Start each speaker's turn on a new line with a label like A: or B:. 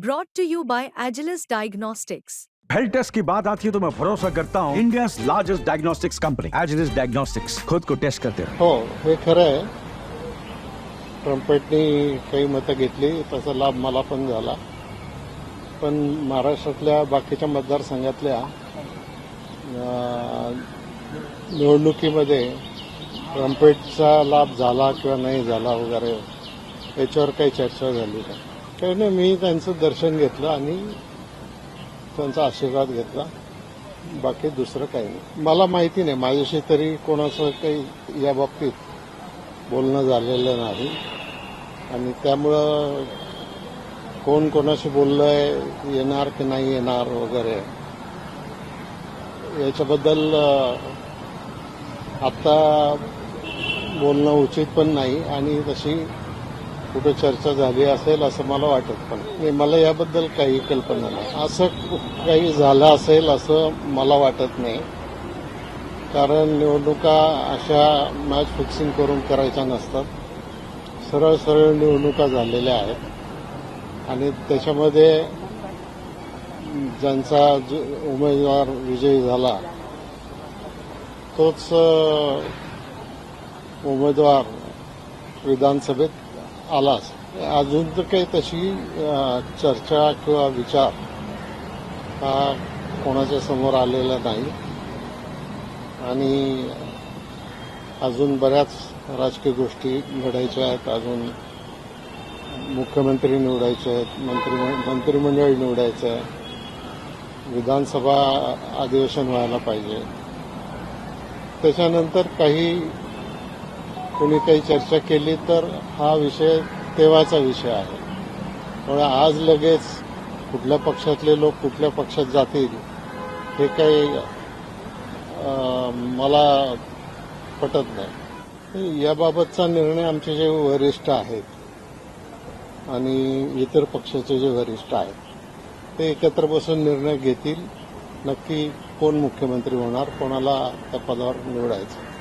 A: Brought to you by Agilus Diagnostics.
B: Health test की बात आती है तो मैं भरोसा करता हूँ India largest diagnostics company Agilus Diagnostics खुद को टेस्ट करते रहो
C: हो हे खरं आहे ट्रम्पेटनी काही मतं घेतली त्याचा लाभ मला पण झाला पण महाराष्ट्रातल्या बाकीच्या मतदारसंघातल्या अं, निवडणुकीमध्ये ट्रम्पेटचा लाभ झाला किंवा नाही झाला वगैरे याच्यावर काही चर्चा झाली नाही काही नाही मी त्यांचं दर्शन घेतलं आणि त्यांचा आशीर्वाद घेतला. बाकी दुसरं काही नाही. मला माहिती नाही. माझ्याशी तरी कोणाचं काही या बाबतीत बोलणं झालेलं नाही. आणि त्यामुळं कोण कोणाशी बोललंय येणार की नाही येणार वगैरे याच्याबद्दल आत्ता बोलणं उचित पण नाही. आणि तशी कुठे चर्चा झाली असेल असं मला वाटत पण नाही. मला याबद्दल काही कल्पना नाही. असं काही झालं असेल असं मला वाटत नाही. कारण निवडणुका अशा मॅच फिक्सिंग करून करायच्या नसतात. सरळ सरळ निवडणुका झालेल्या आहेत. आणि त्याच्यामध्ये ज्यांचा उमेदवार विजयी झाला तोच उमेदवार विधानसभेत आलाच. अजून तर काही तशी चर्चा किंवा विचार हा कोणाच्या समोर आलेला नाही. आणि अजून बऱ्याच राजकीय गोष्टी घडायच्या आहेत. अजून मुख्यमंत्री निवडायचे आहेत मंत्री मंत्रिमंडळ निवडायचं आहे. विधानसभा अधिवेशन व्हायला पाहिजे. त्याच्यानंतर काही कोणी काही चर्चा केली तर हा विषय तेव्हाचा विषय आहे. पण आज लगेच कुठल्या पक्षातले लोक कुठल्या पक्षात जातील हे काही मला पटत नाही. याबाबतचा निर्णय आमचे जे वरिष्ठ आहेत आणि इतर पक्षाचे जे वरिष्ठ आहेत ते एकत्र बसून निर्णय घेतील. नक्की कोण मुख्यमंत्री होणार कोणाला त्या पदावर निवडायचं.